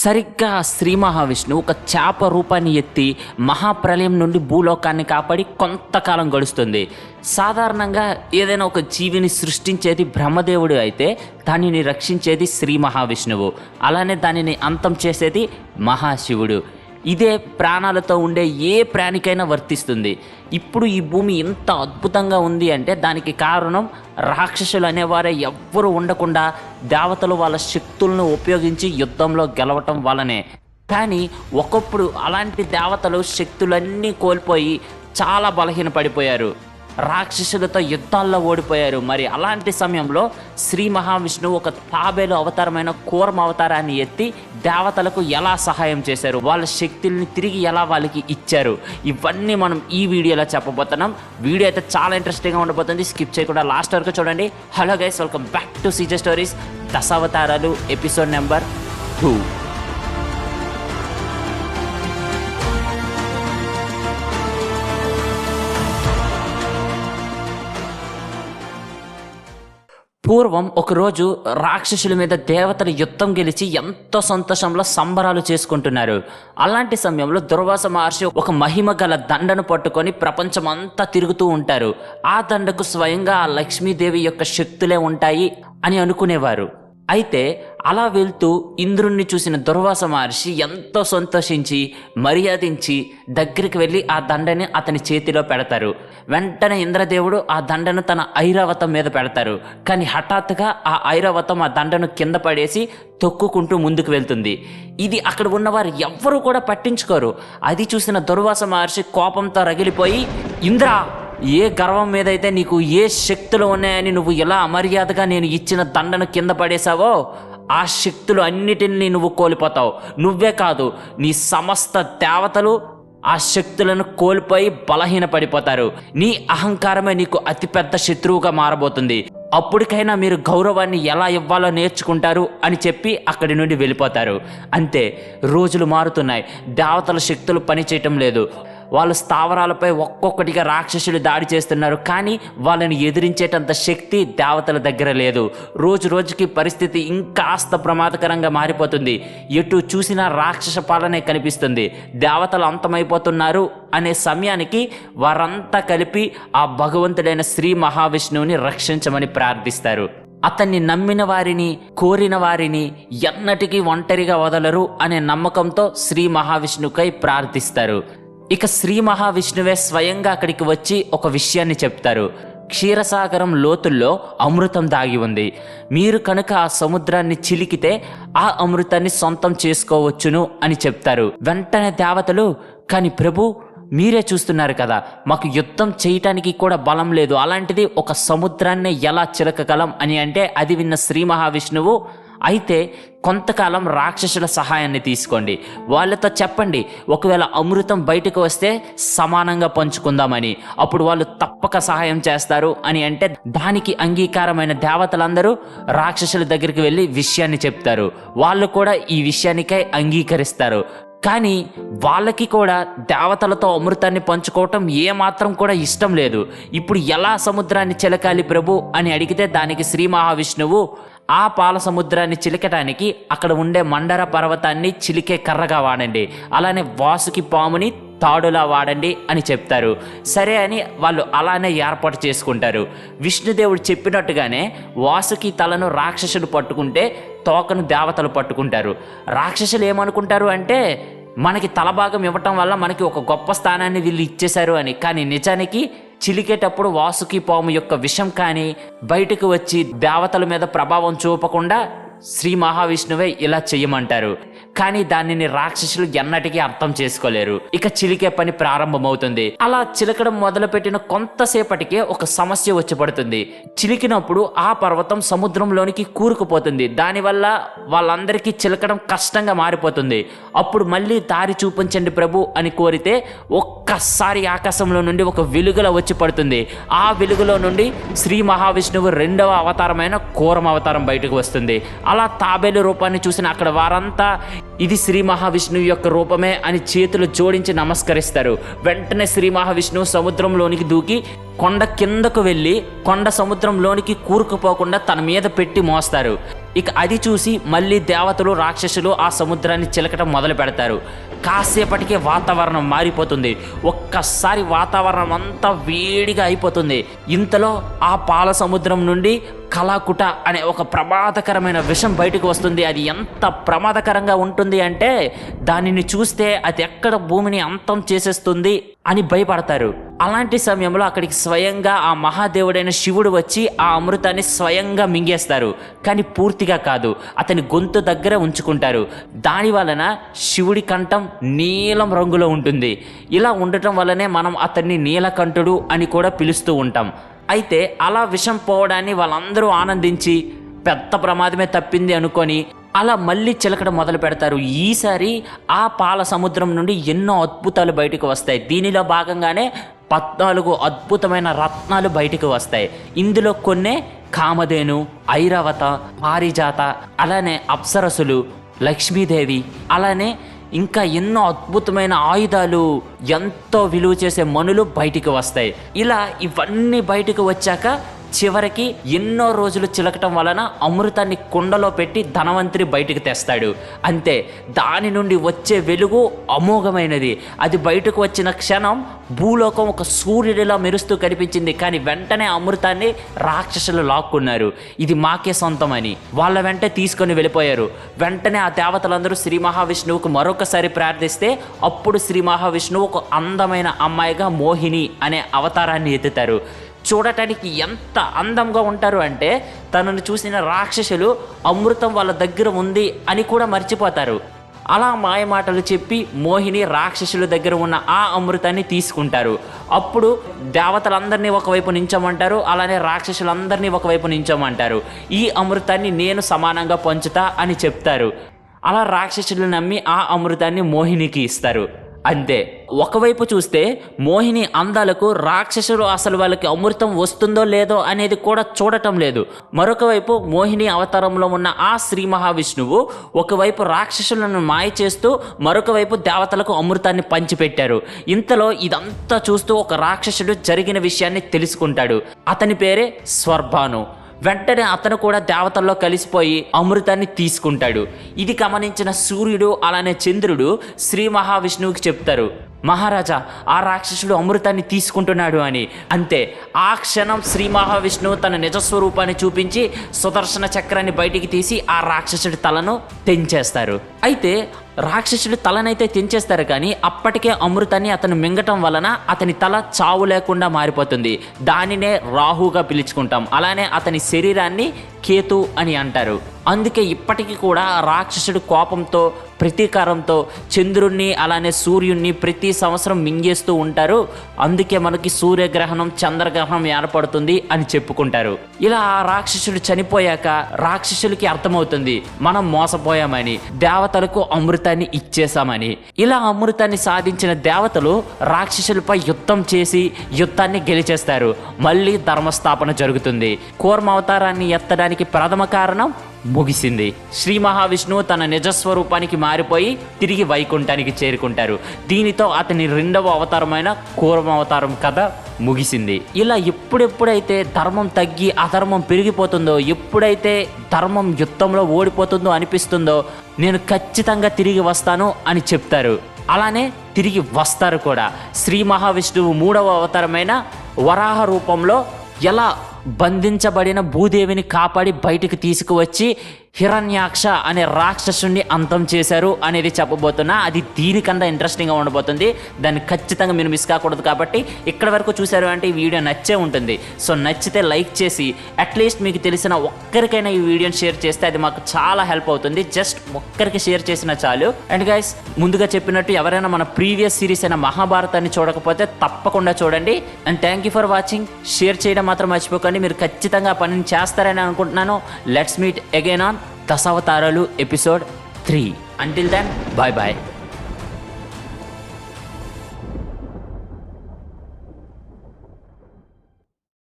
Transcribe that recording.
సరిగ్గా శ్రీ మహావిష్ణువు ఒక చేప రూపాన్ని ఎత్తి మహాప్రలయం నుండి భూలోకాన్ని కాపాడి కొంతకాలం గడుస్తుంది. సాధారణంగా ఏదైనా ఒక జీవిని సృష్టించేది బ్రహ్మదేవుడు అయితే దానిని రక్షించేది శ్రీ మహావిష్ణువు. అలానే దానిని అంతం చేసేది మహాశివుడు. ఇదే ప్రాణాలతో ఉండే ఏ ప్రాణికైనా వర్తిస్తుంది. ఇప్పుడు ఈ భూమి ఎంత అద్భుతంగా ఉంది అంటే దానికి కారణం రాక్షసులు అనేవారే ఎవ్వరూ ఉండకుండా దేవతలు వాళ్ళ శక్తులను ఉపయోగించి యుద్ధంలో గెలవటం వలనే కానీ ఒకప్పుడు అలాంటి దేవతలు శక్తులన్నీ కోల్పోయి చాలా బలహీనపడిపోయారు. రాక్షసులతో యుద్ధాల్లో ఓడిపోయారు. మరి అలాంటి సమయంలో శ్రీ మహావిష్ణువు ఒక తాబేలు అవతారమైన కూర్మ అవతారాన్ని ఎత్తి దేవతలకు ఎలా సహాయం చేశారు? వాళ్ళ శక్తుల్ని తిరిగి ఎలా వాళ్ళకి ఇచ్చారు? ఇవన్నీ మనం ఈ వీడియోలో చెప్పబోతున్నాం. వీడియో అయితే చాలా ఇంట్రెస్టింగ్గా ఉండబోతుంది. స్కిప్ చేయకుండా లాస్ట్ వరకు చూడండి. Hello guys welcome back to CJ stories దశావతారాలు ఎపిసోడ్ నెంబర్ టూ పూర్వం ఒకరోజు రాక్షసుల మీద దేవతలు యుద్ధం గెలిచి ఎంతో సంతోషంలో సంబరాలు చేసుకుంటున్నారు. అలాంటి సమయంలో దుర్వాస మహర్షి ఒక మహిమ గల దండను పట్టుకొని ప్రపంచమంతా తిరుగుతూ ఉంటారు. ఆ దండకు స్వయంగా ఆ లక్ష్మీదేవి యొక్క శక్తులే ఉంటాయి అని అనుకునేవారు. అయితే అలా వెళ్తూ ఇంద్రుణ్ణి చూసిన దుర్వాస మహర్షి ఎంతో సంతోషించి మర్యాదించి దగ్గరికి వెళ్ళి ఆ దండని అతని చేతిలో పెడతారు. వెంటనే ఇంద్రదేవుడు ఆ దండను తన ఐరావతం మీద పెడతారు. కానీ హఠాత్తుగా ఆ ఐరావతం ఆ దండను కింద పడేసి తొక్కుకుంటూ ముందుకు వెళ్తుంది. ఇది అక్కడ ఉన్నవారు ఎవ్వరూ కూడా పట్టించుకోరు. అది చూసిన దుర్వాస మహర్షి కోపంతో రగిలిపోయి ఇంద్ర ఏ గర్వం మీదైతే నీకు ఏ శక్తులు ఉన్నాయని నువ్వు ఎలా అమర్యాదగా నేను ఇచ్చిన దండను కింద పడేశావో ఆ శక్తులు అన్నిటిని నువ్వు కోల్పోతావు. నువ్వే కాదు నీ సమస్త దేవతలు ఆ శక్తులను కోల్పోయి బలహీనపడిపోతారు. నీ అహంకారమే నీకు అతిపెద్ద శత్రువుగా మారబోతుంది. అప్పటికైనా మీరు గౌరవాన్ని ఎలా ఇవ్వాలో నేర్చుకుంటారు అని చెప్పి అక్కడి నుండి వెళ్ళిపోతారు. అంతే రోజులు మారుతున్నాయి. దేవతల శక్తులు పనిచేయటం లేదు. వాళ్ళు స్థావరాలపై ఒక్కొక్కటిగా రాక్షసులు దాడి చేస్తున్నారు కానీ వాళ్ళని ఎదిరించేటంత శక్తి దేవతల దగ్గర లేదు. రోజు రోజుకి పరిస్థితి ఇంకాస్త ప్రమాదకరంగా మారిపోతుంది. ఎటు చూసినా రాక్షస పాలనే కనిపిస్తుంది. దేవతలు అంతమైపోతున్నారు అనే సమయానికి వారంతా కలిపి ఆ భగవంతుడైన శ్రీ మహావిష్ణువుని రక్షించమని ప్రార్థిస్తారు. అతన్ని నమ్మిన వారిని కోరిన వారిని ఎన్నటికీ ఒంటరిగా వదలరు అనే నమ్మకంతో శ్రీ మహావిష్ణుకై ప్రార్థిస్తారు. ఇక శ్రీ మహావిష్ణువే స్వయంగా అక్కడికి వచ్చి ఒక విషయాన్ని చెప్తారు. క్షీరసాగరం లోతుల్లో అమృతం దాగి ఉంది. మీరు కనుక ఆ సముద్రాన్ని చిలికితే ఆ అమృతాన్ని సొంతం చేసుకోవచ్చును అని చెప్తారు. వెంటనే దేవతలు కానీ ప్రభు మీరే చూస్తున్నారు కదా మాకు యుద్ధం చేయటానికి కూడా బలం లేదు. అలాంటిది ఒక సముద్రాన్ని ఎలా చిలకగలం? అని అంటే అది విన్న శ్రీ మహావిష్ణువు అయితే కొంతకాలం రాక్షసుల సహాయాన్ని తీసుకోండి. వాళ్ళతో చెప్పండి ఒకవేళ అమృతం బయటకు వస్తే సమానంగా పంచుకుందామని. అప్పుడు వాళ్ళు తప్పక సహాయం చేస్తారు అని అంటే దానికి అంగీకారమైన దేవతలందరూ రాక్షసుల దగ్గరికి వెళ్ళి విషయాన్ని చెప్తారు. వాళ్ళు కూడా ఈ విషయానికై అంగీకరిస్తారు. కానీ వాళ్ళకి కూడా దేవతలతో అమృతాన్ని పంచుకోవటం ఏమాత్రం కూడా ఇష్టం లేదు. ఇప్పుడు ఎలా సముద్రాన్ని చిలకాలి ప్రభు అని అడిగితే దానికి శ్రీ మహావిష్ణువు ఆ పాల సముద్రాన్ని చిలికటానికి అక్కడ ఉండే మండర పర్వతాన్ని చిలికే కర్రగా వాడండి. అలానే వాసుకి పాముని తాడులా వాడండి అని చెప్తారు. సరే అని వాళ్ళు అలానే ఏర్పాటు చేసుకుంటారు. విష్ణుదేవుడు చెప్పినట్టుగానే వాసుకి తలను రాక్షసుడు పట్టుకుంటే తోకను దేవతలు పట్టుకుంటారు. రాక్షసులు ఏమనుకుంటారు అంటే మనకి తలభాగం ఇవ్వటం వల్ల మనకి ఒక గొప్ప స్థానాన్ని వీళ్ళు ఇచ్చేశారు అని. కానీ నిజానికి చిలికేటప్పుడు వాసుకి పాము యొక్క విషం కానీ బయటకు వచ్చి దేవతల మీద ప్రభావం చూపకుండా శ్రీ మహావిష్ణువే ఇలా చెయ్యమంటారు. కానీ దానిని రాక్షసులు ఎన్నటికీ అర్థం చేసుకోలేరు. ఇక చిలికే పని ప్రారంభమవుతుంది. అలా చిలకడం మొదలుపెట్టిన కొంతసేపటికే ఒక సమస్య వచ్చి పడుతుంది. చిలికినప్పుడు ఆ పర్వతం సముద్రంలోనికి కూరుకుపోతుంది. దానివల్ల వాళ్ళందరికీ చిలకడం కష్టంగా మారిపోతుంది. అప్పుడు మళ్ళీ దారి చూపించండి ప్రభు అని కోరితే ఒక్కసారి ఆకాశంలో నుండి ఒక వెలుగుల వచ్చి పడుతుంది. ఆ వెలుగులో నుండి శ్రీ మహావిష్ణువు రెండవ అవతారమైన కూరం అవతారం బయటకు వస్తుంది. అలా తాబేలు రూపాన్ని చూసిన అక్కడ వారంతా ఇది శ్రీ మహావిష్ణువు యొక్క రూపమే అని చేతులు జోడించి నమస్కరిస్తారు. వెంటనే శ్రీ మహావిష్ణువు సముద్రంలోనికి దూకి కొండ కిందకు వెళ్ళి కొండ సముద్రంలోనికి కూరుకుపోకుండా తన మీద పెట్టి మోస్తారు. ఇక అది చూసి మళ్ళీ దేవతలు రాక్షసులు ఆ సముద్రాన్ని చిలకటం మొదలు పెడతారు. కాసేపటికే వాతావరణం మారిపోతుంది. ఒక్కసారి వాతావరణం అంతా వేడిగా అయిపోతుంది. ఇంతలో ఆ పాల సముద్రం నుండి కలాకుట అనే ఒక ప్రమాదకరమైన విషం బయటకు వస్తుంది. అది ఎంత ప్రమాదకరంగా ఉంటుంది అంటే దానిని చూస్తే అది ఎక్కడ భూమిని అంతం చేసేస్తుంది అని భయపడతారు. అలాంటి సమయంలో అక్కడికి స్వయంగా ఆ మహాదేవుడైన శివుడు వచ్చి ఆ అమృతాన్ని స్వయంగా మింగేస్తారు. కానీ పూర్తిగా కాదు. అతని గొంతు దగ్గర ఉంచుకుంటారు. దాని వలన శివుడి కంఠం నీలం రంగులో ఉంటుంది. ఇలా ఉండటం వల్లనే మనం అతన్ని నీలకంఠుడు అని కూడా పిలుస్తూ ఉంటాం. అయితే అలా విషం పోవడాన్ని వాళ్ళందరూ ఆనందించి పెద్ద ప్రమాదమే తప్పింది అనుకొని అలా మళ్ళీ చిలకడం మొదలు పెడతారు. ఈసారి ఆ పాల సముద్రం నుండి ఎన్నో అద్భుతాలు బయటకు వస్తాయి. దీనిలో భాగంగానే పద్నాలుగు అద్భుతమైన రత్నాలు బయటకు వస్తాయి. ఇందులో కొన్నే కామధేను ఐరావత పారిజాత అలానే అప్సరసులు లక్ష్మీదేవి అలానే ఇంకా ఎన్నో అద్భుతమైన ఆయుధాలు ఎంతో విలువ చేసే మనులు బయటికి వస్తాయి. ఇలా ఇవన్నీ బయటకు వచ్చాక చివరికి ఎన్నో రోజులు చిలకటం వలన అమృతాన్ని కుండలో పెట్టి ధనవంతుని బయటికి తెస్తాడు. అంతే దాని నుండి వచ్చే వెలుగు అమోఘమైనది. అది బయటకు వచ్చిన క్షణం భూలోకం ఒక సూర్యుడిలా మెరుస్తూ కనిపించింది. కానీ వెంటనే అమృతాన్ని రాక్షసులు లాక్కున్నారు. ఇది మాకే సొంతమని. వాళ్ళ వెంట తీసుకొని వెళ్ళిపోయారు. వెంటనే ఆ దేవతలందరూ శ్రీ మహావిష్ణువుకు మరొకసారి ప్రార్థిస్తే అప్పుడు శ్రీ మహావిష్ణువు ఒక అందమైన అమ్మాయిగా మోహిని అనే అవతారాన్ని ఎత్తుతారు. చూడటానికి ఎంత అందంగా ఉంటారు అంటే తనను చూసిన రాక్షసులు అమృతం వాళ్ళ దగ్గర ఉంది అని కూడా మర్చిపోతారు. అలా మాయమాటలు చెప్పి మోహిని రాక్షసుల దగ్గర ఉన్న ఆ అమృతాన్ని తీసుకుంటారు. అప్పుడు దేవతలందరినీ ఒకవైపు నించమంటారు అలానే రాక్షసులందరినీ ఒకవైపు నించోమంటారు. ఈ అమృతాన్ని నేను సమానంగా పంచుతా అని చెప్తారు. అలా రాక్షసులు నమ్మి ఆ అమృతాన్ని మోహినికి ఇస్తారు. అంతే. ఒకవైపు చూస్తే మోహిని అందాలకు రాక్షసులు అసలు వాళ్ళకి అమృతం వస్తుందో లేదో అనేది కూడా చూడటం లేదు. మరొక వైపు మోహిని అవతారంలో ఉన్న ఆ శ్రీ మహావిష్ణువు ఒకవైపు రాక్షసులను మాయ చేస్తూ మరొక వైపు దేవతలకు అమృతాన్ని పంచిపెట్టారు. ఇంతలో ఇదంతా చూస్తూ ఒక రాక్షసుడు జరిగిన విషయాన్ని తెలుసుకుంటాడు. అతని పేరే స్వర్భాను. వెంటనే అతను కూడా దేవతల్లో కలిసిపోయి అమృతాన్ని తీసుకుంటాడు. ఇది గమనించిన సూర్యుడు అలానే చంద్రుడు శ్రీ మహావిష్ణువుకి చెప్తారు మహారాజా ఆ రాక్షసుడు అమృతాన్ని తీసుకుంటున్నాడు అని. అంతే ఆ క్షణం శ్రీ మహావిష్ణువు తన నిజస్వరూపాన్ని చూపించి సుదర్శన చక్రాన్ని బయటికి తీసి ఆ రాక్షసుడి తలను తెంచేస్తారు. అయితే రాక్షసుడు తలనైతే తెంచేస్తారు కానీ అప్పటికే అమృతాన్ని అతను మింగటం వలన అతని తల చావు లేకుండా మారిపోతుంది. దానినే రాహుగా పిలుచుకుంటాం. అలానే అతని శరీరాన్ని కేతు అని అంటారు. అందుకే ఇప్పటికీ కూడా రాక్షసుడు కోపంతో ప్రతీకారంతో చంద్రుణ్ణి అలానే సూర్యుణ్ణి ప్రతి సంవత్సరం మింగేస్తూ ఉంటారు. అందుకే మనకి సూర్యగ్రహణం చంద్రగ్రహణం ఏర్పడుతుంది అని చెప్పుకుంటారు. ఇలా ఆ రాక్షసుడు చనిపోయాక రాక్షసులకి అర్థమవుతుంది మనం మోసపోయామని దేవతలకు అమృతాన్ని ఇచ్చేసామని ఇలా అమృతాన్ని సాధించిన దేవతలు రాక్షసులపై యుద్ధం చేసి యుద్ధాన్ని గెలిచేస్తారు. మళ్ళీ ధర్మస్థాపన జరుగుతుంది. కూర్మ అవతారాన్ని ఎత్తడానికి ప్రథమ కారణం ముగిసింది. శ్రీ మహావిష్ణువు తన నిజస్వరూపానికి మారిపోయి తిరిగి వైకుంఠానికి చేరుకుంటారు. దీనితో అతని రెండవ అవతారమైన కూర్మ అవతారం కథ ముగిసింది. ఇలా ఎప్పుడెప్పుడైతే ధర్మం తగ్గి అధర్మం పెరిగిపోతుందో ఎప్పుడైతే ధర్మం యుద్ధంలో ఓడిపోతుందో అనిపిస్తుందో నేను ఖచ్చితంగా తిరిగి వస్తాను అని చెప్తారు. అలానే తిరిగి వస్తారు కూడా. శ్రీ మహావిష్ణువు మూడవ అవతారమైన వరాహ రూపంలో ఎలా బంధించబడిన భూదేవిని కాపాడి బయటికి తీసుకువచ్చి హిరణ్యాక్ష అనే రాక్షసుని అంతం చేశారు అనేది చెప్పబోతున్నా. అది దీనికన్నా ఇంట్రెస్టింగ్గా ఉండబోతుంది. దాన్ని ఖచ్చితంగా మీరు మిస్ కాకూడదు కాబట్టి ఇక్కడ వరకు చూశారు అంటే ఈ వీడియో నచ్చే ఉంటుంది. సో నచ్చితే లైక్ చేసి అట్లీస్ట్ మీకు తెలిసిన ఒక్కరికైనా ఈ వీడియోని షేర్ చేస్తే అది మాకు చాలా హెల్ప్ అవుతుంది. జస్ట్ ఒక్కరికి షేర్ చేసినా చాలు. అండ్ గైస్ ముందుగా చెప్పినట్టు ఎవరైనా మన ప్రీవియస్ సిరీస్ అయిన మహాభారతాన్ని చూడకపోతే తప్పకుండా చూడండి. And thank you for watching share చేయడం మాత్రం మర్చిపోకండి. మీరు ఖచ్చితంగా పనిని చేస్తారని అనుకుంటున్నాను. లెట్స్ మీట్ అగైన్ ఆన్ దశావతారాలు episode three until then bye bye